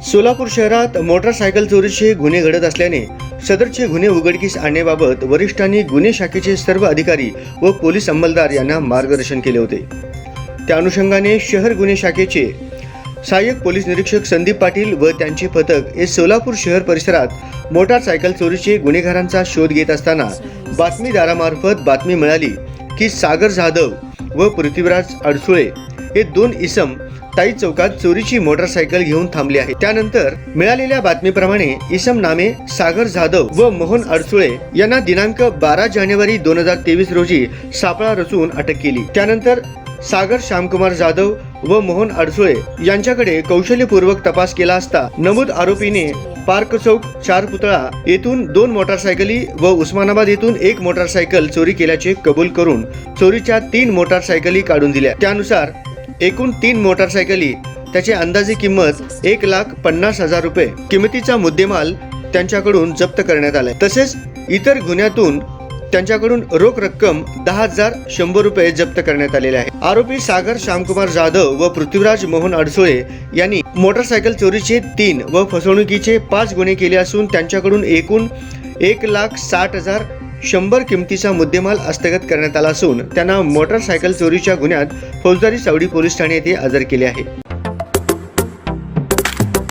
सोलापूर शहरात मोटारसायकल चोरीचे गुन्हे घडत असल्याने सदरचे गुन्हे उघडकीस आणण्याबाबत वरिष्ठांनी गुन्हे शाखेचे सर्व अधिकारी व पोलीस अंमलदार यांना मार्गदर्शन केले होते. त्या अनुषंगाने शहर गुन्हे शाखेचे सहाय्यक पोलीस निरीक्षक संदीप पाटील व त्यांचे पथक हे सोलापूर शहर परिसरात मोटारसायकल चोरीचे गुन्हेगारांचा शोध घेत असताना बातमीदारामार्फत बातमी मिळाली की सागर जाधव व पृथ्वीराज अडसुळे हे दोन इसम ताई चौकात चोरीची मोटारसायकल घेऊन थांबली आहे. त्यानंतर मिळालेल्या बातमीप्रमाणे इसम नामे सागर जाधव व मोहन अडसुळे यांना दिनांक बारा जानेवारी दोन हजार तेवीस रोजी सापळा रचून अटक केली. त्यानंतर सागर श्यामकुमार जाधव व मोहन अडसुळे यांच्याकडे कौशल्यपूर्वक तपास केला असता नमूद आरोपीने पार्क चौक चार पुतळा येथून दोन मोटारसायकली व उस्मानाबाद येथून एक मोटारसायकल चोरी केल्याचे कबूल करून चोरीच्या तीन मोटारसायकली काढून दिल्या. त्यानुसार एकूण तीन मोटारसायकली. त्याची अंदाजे किंमत एक लाख पन्नास हजार रुपये. किमतीचा मुद्देमाल त्यांच्याकडून जप्त करण्यात आलाय. तसेच इतर गुन्ह्यातून त्यांच्याकडून रोख रक्कम दहा हजार शंभर रुपये जप्त करण्यात आलेले आहे. आरोपी सागर श्यामकुमार जाधव व पृथ्वीराज मोहन अडसुळे यांनी मोटारसायकल चोरीचे तीन व फसवणुकीचे पाच गुन्हे केले असून त्यांच्याकडून एकूण एक लाख साठ हजार शंभर किमतीचा मुद्देमाल हस्तगत करण्यात आला असून त्यांना मोटारसायकल चोरीच्या गुन्ह्यात फौजदारी सावडी पोलीस ठाणे येथे हजर केले आहे.